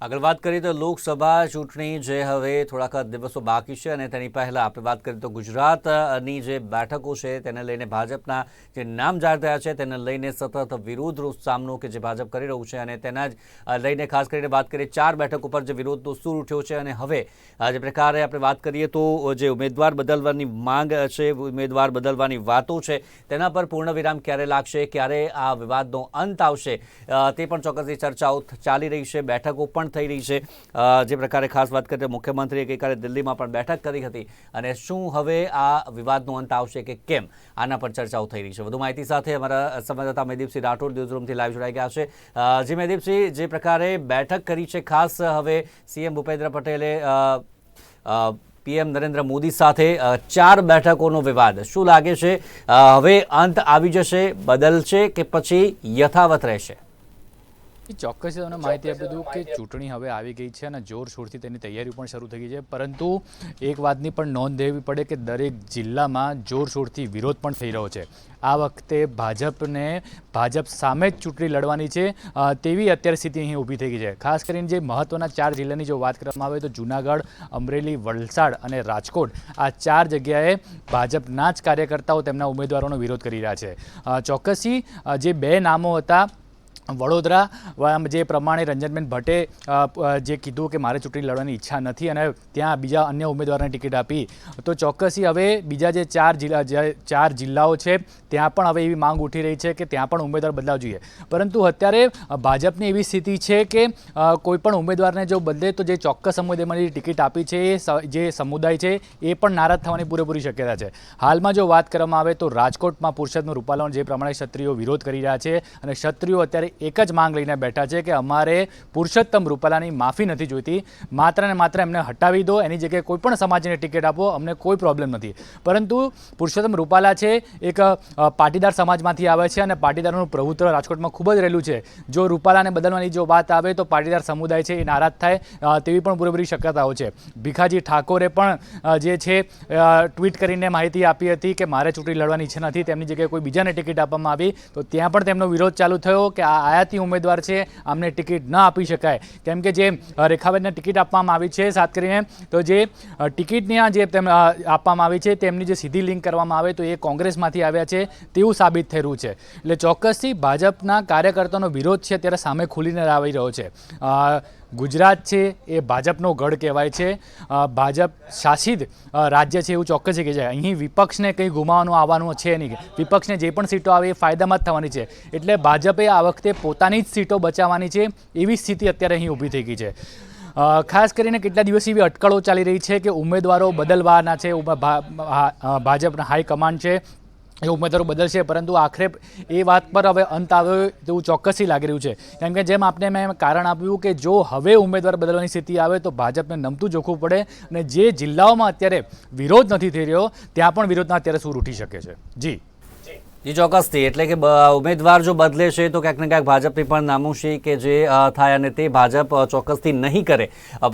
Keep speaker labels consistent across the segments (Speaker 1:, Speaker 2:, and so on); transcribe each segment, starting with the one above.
Speaker 1: આગળ વાત કરીએ તો લોકસભા ચૂંટણી જે હવે થોડાક દિવસો બાકી છે અને તેની પહેલાં આપણે વાત કરીએ તો ગુજરાતની જે બેઠકો છે તેને લઈને ભાજપના જે નામ જાહેર થયા છે તેને લઈને સતત વિરોધ સામનો કે જે ભાજપ કરી રહ્યું છે અને તેના જ લઈને ખાસ કરીને વાત કરીએ ચાર બેઠક ઉપર જે વિરોધનો સૂર ઉઠ્યો છે અને હવે જે પ્રકારે આપણે વાત કરીએ તો જે ઉમેદવાર બદલવાની માંગ છે, ઉમેદવાર બદલવાની વાતો છે, તેના પર પૂર્ણ વિરામ ક્યારે લાગશે, ક્યારે આ વિવાદનો અંત આવશે તે પણ ચોક્કસથી ચર્ચાઓ ચાલી રહી છે, બેઠકો પણ થઈ રહી છે. જે પ્રકારે ખાસ વાત કરીએ મુખ્યમંત્રીએ ગઈકાલે દિલ્હીમાં પણ બેઠક કરી હતી અને શું હવે આ વિવાદનો અંત આવશે કે કેમ આના પર ચર્ચાઓ થઈ રહી છે. વધુ માહિતી સાથે અમારા સંવાદદાતા મહેદીપસિંહ રાઠોડ ન્યૂઝરૂમથી લાઈવ જોડાઈ ગયા છે. જી મહેદીપસિંહ જે પ્રકારે બેઠક કરી છે, ખાસ હવે સીએમ ભૂપેન્દ્ર પટેલે પીએમ નરેન્દ્ર મોદી સાથે ચાર બેઠકોનો વિવાદ. શું લાગે છે હવે અંત આવી જશે, બદલશે કે પછી યથાવત રહેશે?
Speaker 2: ચોક્કસ તમને માહિતી આપી દઉં કે ચૂંટણી હવે આવી ગઈ છે અને જોરશોરથી તેની તૈયારી પણ શરૂ થઈ ગઈ છે. પરંતુ એક વાતની પણ નોંધ લેવી પડે કે દરેક જિલ્લામાં જોરશોરથી વિરોધ પણ થઈ રહ્યો છે. આ વખતે ભાજપને ભાજપ સામે જ ચૂંટણી લડવાની છે તેવી અત્યારે સ્થિતિ અહીં ઊભી થઈ ગઈ છે. ખાસ કરીને જે મહત્ત્વના ચાર જિલ્લાની જો વાત કરવામાં આવે તો જૂનાગઢ અમરેલી વલસાડ અને રાજકોટ આ ચાર જગ્યાએ ભાજપના જ કાર્યકર્તાઓ તેમના ઉમેદવારોનો વિરોધ કરી રહ્યા છે. ચોક્કસી જે બે નામો હતા વડોદરા જે પ્રમાણે રંજનબેન ભટ્ટે જે કીધું કે મારે ચૂંટણી લડવાની ઈચ્છા નથી અને ત્યાં બીજા અન્ય ઉમેદવારને ટિકિટ આપી, તો ચોક્કસી હવે બીજા જે ચાર જિલ્લા જે ચાર જિલ્લાઓ છે, ત્યાં પણ હવે એવી માંગ ઉઠી રહી છે કે ત્યાં પણ ઉમેદવાર બદલાવ જોઈએ. પરંતુ અત્યારે ભાજપની એવી સ્થિતિ છે કે કોઈપણ કોઈ પણ ઉમેદવારને જો બદલે તો જે ચોક્કસ સમુદાયમાં જે ટિકિટ આપી છે, એ જે સમુદાય છે, એ પણ નારાજ થવાની પૂરેપૂરી શક્યતા છે. હાલમાં જો વાત કરવામાં આવે તો રાજકોટમાં પુરુષોત્તમ રૂપાલાનો જે પ્રમાણે ક્ષત્રિયો વિરોધ કરી રહ્યા છે અને ક્ષત્રિયો અત્યારે એક જ માંગ લઈને બેઠા છે કે અમારે પુરુષોત્તમ રૂપાલાની માફી નથી જોઈતી. માત્ર ને માત્ર એમને હટાવી દો, એની જગ્યાએ કોઈ પણ સમાજને ટિકિટ આપો, અમને કોઈ પ્રોબ્લેમ નથી. પરંતુ પુરુષોત્તમ રૂપાલા છે, એક પાટીદાર સમાજમાંથી આવે છે અને પાટીદારનું પ્રભુત્વ રાજકોટમાં ખૂબ જ રહેલું છે. જો રૂપાલાને બદલવાની જો વાત આવે તો પાટીદાર સમુદાય છે એ નારાજ થાય તેવી પણ પૂરેપૂરી શક્યતાઓ છે. ભીખાજી ઠાકોરે પણ જે છે ટ્વીટ કરીને માહિતી આપી હતી કે મારે ચૂંટણી લડવાની ઈચ્છા નથી, તેમની જગ્યાએ કોઈ બીજાને ટિકિટ આપવામાં આવી, તો ત્યાં પણ તેમનો વિરોધ ચાલુ થયો કે આ આયાતી ઉમેદવાર છે, આમને ટિકિટ ન આપી શકાય. કેમ કે જે રેખાબેનને ટિકિટ આપવામાં આવી છે, સાત કરીને, તો જે ટિકિટની આ જે આપવામાં આવી છે, તેમની જે સીધી લિંક કરવામાં આવે, તો એ કોંગ્રેસમાંથી આવ્યા છે, તેવું સાબિત થઈ છે. એટલે ચોક્કસથી ભાજપના કાર્યકર્તાનો વિરોધ છે અત્યારે સામે ખુલીને આવી રહ્યો છે. ગુજરાત છે એ ભાજપનો ગઢ કહેવાય છે. ભાજપ શાસિત રાજ્ય છે એવું ચોક્કસ છે કે છે અહીં વિપક્ષને કંઈ ગુમાવવાનું, આવવાનું છે નહીં. વિપક્ષને જે પણ સીટો આવે એ ફાયદામાં જ થવાની છે. એટલે ભાજપે આ વખતે પોતાની જ સીટો બચાવવાની છે એવી સ્થિતિ અત્યારે અહીં ઊભી થઈ ગઈ છે. ખાસ કરીને કેટલા દિવસ એવી અટકળો ચાલી રહી છે કે ઉમેદવારો બદલવાના છે ભાજપના હાઈકમાન્ડ છે એ ઉમેદવારો બદલશે, પરંતુ આખરે એ વાત પર હવે અંત આવ્યો તેવું ચોક્કસથી લાગી રહ્યું છે. કેમ કે જેમ આપને મેં કારણ આપ્યું કે જો હવે ઉમેદવાર બદલવાની સ્થિતિ આવે તો ભાજપને નમતું જોખવું પડે અને જે જિલ્લાઓમાં અત્યારે વિરોધ નથી થઈ રહ્યો, ત્યાં પણ વિરોધના અત્યારે સૂર ઉઠી શકે છે. જી.
Speaker 1: જી, ચોક્કસથી. એટલે કે ઉમેદવાર જો બદલે છે, તો ક્યાંક ને ક્યાંક ભાજપની પણ નામુશી કે જે થાય અને તે ભાજપ ચોક્કસથી નહીં કરે.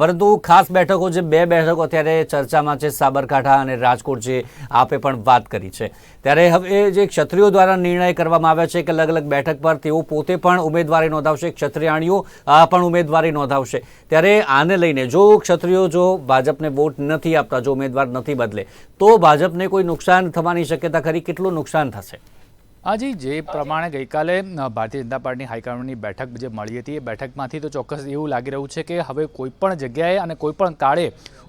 Speaker 1: પરંતુ ખાસ બેઠકો જે બે બેઠકો અત્યારે ચર્ચામાં છે, સાબરકાંઠા અને રાજકોટ જે આપે પણ વાત કરી છે. ત્યારે હવે જે ક્ષત્રિયો દ્વારા નિર્ણય કરવામાં આવ્યા છે કે અલગ અલગ બેઠક પર તેઓ પોતે પણ ઉમેદવારી નોંધાવશે, ક્ષત્રિયાણીઓ પણ ઉમેદવારી નોંધાવશે. ત્યારે આને લઈને જો ક્ષત્રિયો જો ભાજપને વોટ નથી આપતા, જો ઉમેદવાર નથી બદલે, તો ભાજપને કોઈ નુકસાન થવાની શક્યતા ખરી? કેટલું નુકસાન થશે?
Speaker 2: હાજી જે પ્રમાણે ગઈકાલે ભારતીય જનતા પાર્ટીની હાઈકમાન્ડની બેઠક જે મળી હતી, એ બેઠકમાંથી તો ચોક્કસ એવું લાગી રહ્યું છે કે હવે કોઈપણ જગ્યાએ અને કોઈપણ કાળે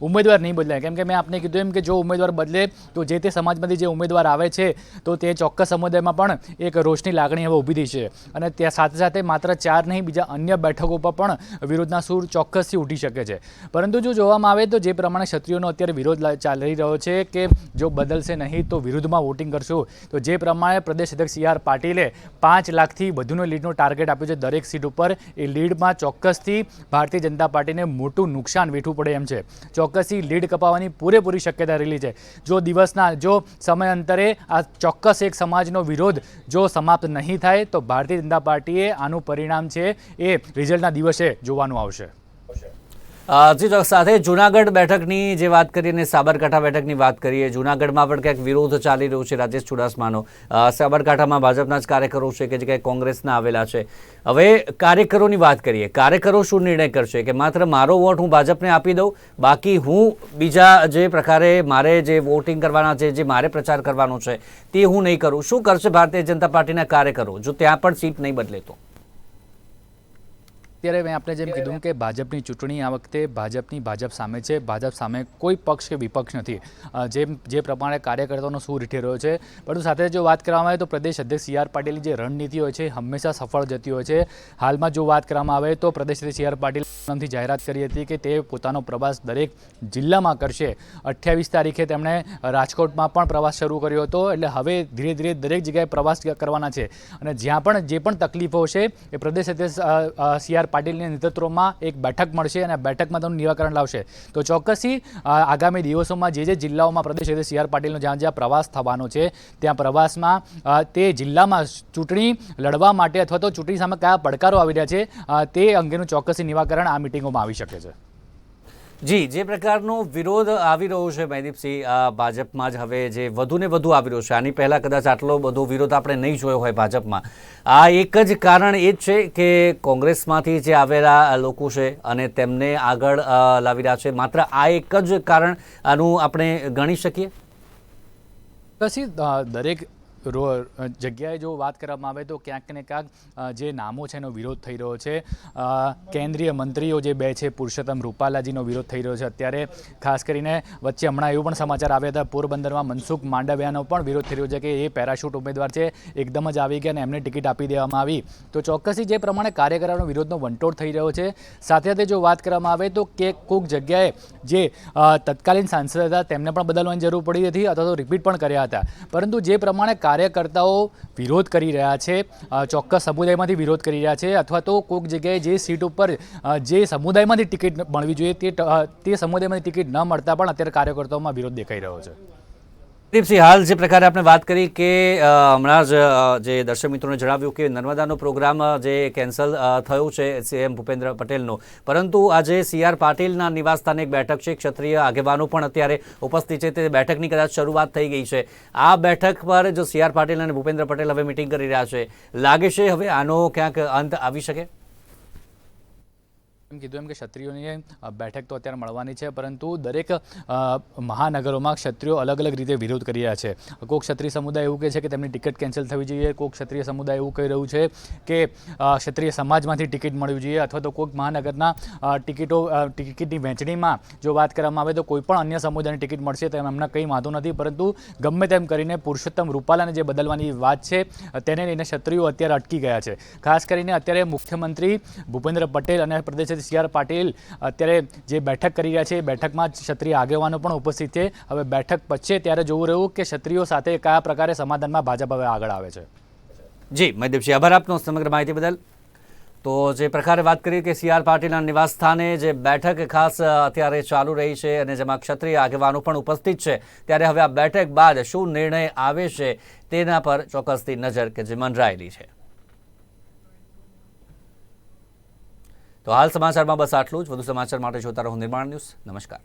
Speaker 2: ઉમેદવાર નહીં બદલાય. કેમ કે મેં આપને કીધું એમ કે જો ઉમેદવાર બદલે, તો જે તે સમાજમાંથી જે ઉમેદવાર આવે છે, તો તે ચોક્કસ સમુદાયમાં પણ એક રોષની લાગણી હવે ઊભી થઈ છે. અને ત્યાં સાથે સાથે માત્ર ચાર નહીં, બીજા અન્ય બેઠકો પર પણ વિરોધના સૂર ચોક્કસથી ઉઠી શકે છે. પરંતુ જો જોવામાં આવે તો જે પ્રમાણે ક્ષત્રિયોનો અત્યારે વિરોધ ચાલી રહ્યો છે કે જો બદલશે નહીં, તો વિરુદ્ધમાં વોટિંગ કરશું. તો જે પ્રમાણે પ્રદેશ અધ્યક્ષ સી આર પાટીલે પાંચ લાખથી વધુનો લીડનો ટાર્ગેટ આપ્યો છે. દરેક સીટ ઉપર એ લીડમાં ચોક્કસથી ભારતીય જનતા પાર્ટીને મોટું નુકસાન વેઠવું પડે એમ છે. ચોક્કસથી લીડ કપાવવાની પૂરેપૂરી શક્યતા રહેલી છે. જો દિવસના, જો સમય અંતરે આ ચોક્કસ એક સમાજનો વિરોધ જો સમાપ્ત નહીં થાય, તો ભારતીય જનતા પાર્ટીએ આનું પરિણામ છે એ રિઝલ્ટના દિવસે જોવાનું આવશે.
Speaker 1: જી સાથે જુનાગઢ બેઠકની જે વાત કરીએ અને સાબરકાંઠા બેઠકની વાત કરીએ, જુનાગઢમાં પણ ક્યાંક વિરોધ ચાલી રહ્યો છે રાજેશ ચુડાસમાનો. સાબરકાંઠામાં ભાજપના જ કાર્યકરો છે કે જે ક્યાંક કોંગ્રેસના આવેલા છે. હવે કાર્યકરોની વાત કરીએ. કાર્યકરો શું નિર્ણય કરશે? કે માત્ર મારો વોટ હું ભાજપને આપી દઉં, બાકી હું બીજા જે પ્રકારે મારે જે વોટિંગ કરવાના છે, જે મારે પ્રચાર કરવાનો છે, તે હું નહીં કરું. શું કરશે ભારતીય જનતા પાર્ટીના કાર્યકરો? જો ત્યાં પણ સીટ નહીં બદલે તો?
Speaker 2: અત્યારે મેં આપણે જેમ કીધું કે ભાજપની ચૂંટણી આ વખતે ભાજપની ભાજપ સામે છે. ભાજપ સામે કોઈ પક્ષ કે વિપક્ષ નથી. જેમ જે પ્રમાણે કાર્યકર્તાઓનો સૂર ઉઠી રહ્યો છે. પરંતુ સાથે જો વાત કરવામાં આવે તો પ્રદેશ અધ્યક્ષ સી આર પાટીલની જે રણનીતિ હોય છે હંમેશા સફળ જતી હોય છે. હાલમાં જો વાત કરવામાં આવે તો પ્રદેશ અધ્યક્ષ સી આર પાટીલ નામથી જાહેરાત કરી હતી કે તે પોતાનો પ્રવાસ દરેક જિલ્લામાં કરશે. અઠ્યાવીસ તારીખે તેમણે રાજકોટમાં પણ પ્રવાસ શરૂ કર્યો હતો. એટલે હવે ધીરે ધીરે દરેક જગ્યાએ પ્રવાસ કરવાના છે. અને જ્યાં પણ જે પણ તકલીફો છે એ પ્રદેશ અધ્યક્ષ સી આર પાટીલના નેતૃત્વમાં એક બેઠક મળશે અને બેઠકમાં તેનું નિરાકરણ લાવશે. તો ચોક્કસથી આગામી દિવસોમાં જે જે જિલ્લાઓમાં પ્રદેશ અધ્યક્ષ સી આર પાટીલનો જ્યાં જ્યાં પ્રવાસ થવાનો છે, ત્યાં પ્રવાસમાં તે જિલ્લામાં ચૂંટણી લડવા માટે અથવા તો ચૂંટણી સામે કયા પડકારો આવી રહ્યા છે તે અંગેનું ચોક્કસથી નિરાકરણ આ મિટિંગોમાં આવી શકે છે.
Speaker 1: જી, જે પ્રકારનો વિરોધ આવી રહ્યો છે મહેદીપસિંહ ભાજપમાં જ હવે જે વધુ ને વધુ આવી રહ્યો છે. આની પહેલાં કદાચ આટલો બધો વિરોધ આપણે નહીં જોયો હોય ભાજપમાં. આ એક જ કારણ એ જ છે કે કોંગ્રેસમાંથી જે આવેલા લોકો છે અને તેમને આગળ લાવી રહ્યા છે. માત્ર આ એક જ કારણ આનું આપણે ગણી શકીએ?
Speaker 2: પછી દરેક રો- જગ્યાએ જો વાત કરવામાં આવે તો ક્યાંક ને ક્યાંક જે નામો છે એનો વિરોધ થઈ રહ્યો છે. કેન્દ્રીય મંત્રીઓ જે બે છે, પુરુષોત્તમ રૂપાલાજીનો વિરોધ થઈ રહ્યો છે. અત્યારે ખાસ કરીને વચ્ચે હમણાં એવું પણ સમાચાર આવ્યા હતા, પોરબંદરમાં મનસુખ માંડવિયાનો પણ વિરોધ થઈ રહ્યો છે કે એ પેરાશૂટ ઉમેદવાર છે, એકદમ જ આવી ગયા અને એમને ટિકિટ આપી દેવામાં આવી. તો ચોક્કસથી જે પ્રમાણે કાર્યકરોનો વિરોધનો વંટોળ થઈ રહ્યો છે. સાથે સાથે જો વાત કરવામાં આવે તો કે કોઈક જગ્યાએ જે તત્કાલીન સાંસદ હતા, તેમને પણ બદલવાની જરૂર પડી હતી અથવા તો રિપીટ પણ કર્યા હતા. પરંતુ જે પ્રમાણે કાર્યકર્તાઓ વિરોધ કરી રહ્યા છે ચોક્કસ સમુદાયમાંથી વિરોધ કરી રહ્યા છે, અથવા તો કોઈક જગ્યાએ જે સીટ ઉપર જે સમુદાયમાંથી ટિકિટ મળવી જોઈએ તે તે સમુદાયમાંથી ટિકિટ ન મળતા પણ અત્યારે કાર્યકર્તાઓમાં વિરોધ દેખાઈ રહ્યો છે.
Speaker 1: દીપસિંહ, હાલ જે પ્રકારે આપણે વાત કરી કે હમણાં જ જે દર્શક મિત્રોને જણાવ્યું કે નર્મદાનો પ્રોગ્રામ જે કેન્સલ થયો છે સીએમ ભૂપેન્દ્ર પટેલનો. પરંતુ આજે સી આર પાટીલના નિવાસસ્થાને એક બેઠક છે, ક્ષત્રિય આગેવાનો પણ અત્યારે ઉપસ્થિત છે. તે બેઠકની કદાચ શરૂઆત થઈ ગઈ છે. આ બેઠક પર જો સી આર પાટીલ અને ભૂપેન્દ્ર પટેલ હવે મિટિંગ કરી રહ્યા છે, લાગે છે હવે આનો ક્યાંક અંત આવી શકે?
Speaker 2: એમ કીધું એમ કે ક્ષત્રિયોની બેઠક તો અત્યારે મળવાની છે, પરંતુ દરેક મહાનગરોમાં ક્ષત્રિયો અલગ અલગ રીતે વિરોધ કરી રહ્યા છે. કોઈક ક્ષત્રિય સમુદાય એવું કહે છે કે તેમની ટિકિટ કેન્સલ થવી જોઈએ કોઈક ક્ષત્રિય સમુદાય એવું કહી રહ્યું છે કે ક્ષત્રિય સમાજમાંથી ટિકિટ મળવી જોઈએ, અથવા તો કોઈક મહાનગરના ટિકિટો ટિકિટની વહેંચણીમાં જો વાત કરવામાં આવે તો કોઈ પણ અન્ય સમુદાયની ટિકિટ મળશે તેમ એમને કંઈ વાંધો નથી, પરંતુ ગમે તેમ કરીને પુરુષોત્તમ રૂપાલાને જે બદલવાની વાત છે તેને લઈને ક્ષત્રિયો અત્યારે અટકી ગયા છે. ખાસ કરીને અત્યારે મુખ્યમંત્રી ભૂપેન્દ્ર પટેલ અને પ્રદેશ અધ્યક્ષ સી આર પાટીલ અત્યારે જે બેઠક કરી રહ્યા છે, એ બેઠકમાં ક્ષત્રિય આગેવાનો પણ ઉપસ્થિત છે. હવે બેઠક પછી ત્યારે જોવું રહ્યું કે ક્ષત્રિયો સાથે કયા પ્રકારે સમાધાનમાં ભાજપ હવે આગળ આવે છે.
Speaker 1: જી, મહેદીપસિંહ, આભાર આપનો સમગ્ર માહિતી બદલ. તો જે પ્રકારે વાત કરી કે સી આર પાટીલના નિવાસ સ્થાને જે બેઠક ખાસ અત્યારે ચાલુ રહી છે અને જેમાં ક્ષત્રિય આગેવાનો પણ ઉપસ્થિત છે, ત્યારે હવે આ બેઠક બાદ શું નિર્ણય આવે છે તેના પર ચોક્કસથી નજર કે જે મંડરાયેલી છે. તો હાલ સમાચારમાં બસ આટલું જ. વધુ સમાચાર માટે જોતા રહો નિર્માણ ન્યૂઝ. નમસ્કાર.